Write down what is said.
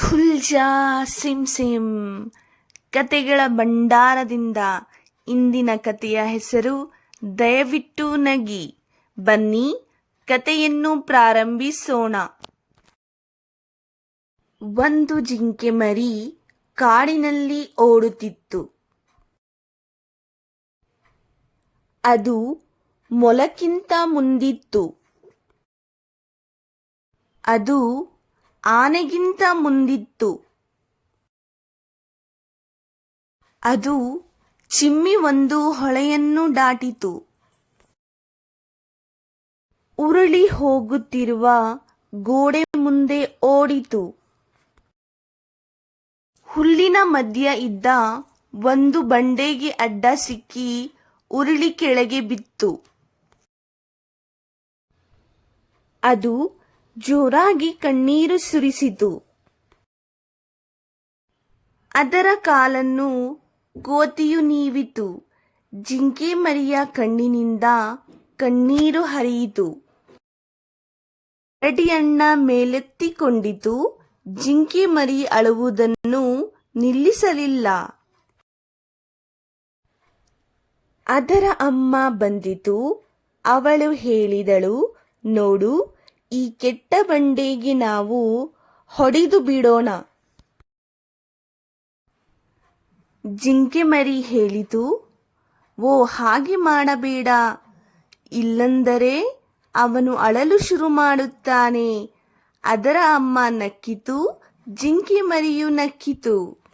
ಖುಲ್ಜಾ sim sim. ಕತೆಗಳ ಭಂಡಾರದಿಂದ ಇಂದಿನ ಕತೆಯ ಹೆಸರು ದಯವಿಟ್ಟು ನಗಿ. ಬನ್ನಿ ಕತೆಯನ್ನು ಪ್ರಾರಂಭಿಸೋಣ. ಒಂದು ಜಿಂಕೆ ಮರಿ ಕಾಡಿನಲ್ಲಿ ಓಡುತ್ತಿತ್ತು. ಅದು ಮೊಲಕ್ಕಿಂತ ಮುಂದಿತ್ತು. ಅದು ಆನೆಗಿಂತ ಮುಂದಿತ್ತು. ಅದು ಚಿಮ್ಮಿ ಒಂದು ಹೊಳೆಯನ್ನು ದಾಟಿತು. ಉರುಳಿ ಹೋಗುತ್ತಿರುವ ಗೋಡೆ ಮುಂದೆ ಓಡಿತು. ಹುಲ್ಲಿನ ಮಧ್ಯ ಇದ್ದ ಒಂದು ಬಂಡೆಗೆ ಅಡ್ಡ ಸಿಕ್ಕಿ ಉರುಳಿ ಕೆಳಗೆ ಬಿತ್ತು. ಅದು ಜೋರಾಗಿ ಕಣ್ಣೀರು ಸುರಿಸಿತು. ಅದರ ಕಾಲನ್ನು ಗೋತಿಯು ನೀವಿತು. ಜಿಂಕೆ ಮರಿಯ ಕಣ್ಣಿನಿಂದ ಕಣ್ಣೀರು ಹರಿಯಿತು. ಕರಡಿಯಣ್ಣ ಮೇಲೆತ್ತಿಕೊಂಡಿತು. ಜಿಂಕೆ ಮರಿ ಅಳುವುದನ್ನು ನಿಲ್ಲಿಸಲಿಲ್ಲ. ಅದರ ಅಮ್ಮ ಬಂದಿತು. ಅವಳು ಹೇಳಿದಳು, ನೋಡು ಈ ಕೆಟ್ಟ ಬಂಡೆಗೆ ನಾವು ಹೊಡೆದು ಬಿಡೋಣ. ಜಿಂಕೆ ಮರಿ ಹೇಳಿತು, ಓ ಹಾಗೆ ಮಾಡಬೇಡ. ಇಲ್ಲಂದರೆ ಅವನು ಅಳಲು ಶುರು ಮಾಡುತ್ತಾನೆ. ಅದರ ಅಮ್ಮ ನಕ್ಕಿತು, ಜಿಂಕೆ ಮರಿಯು ನಕ್ಕಿತು.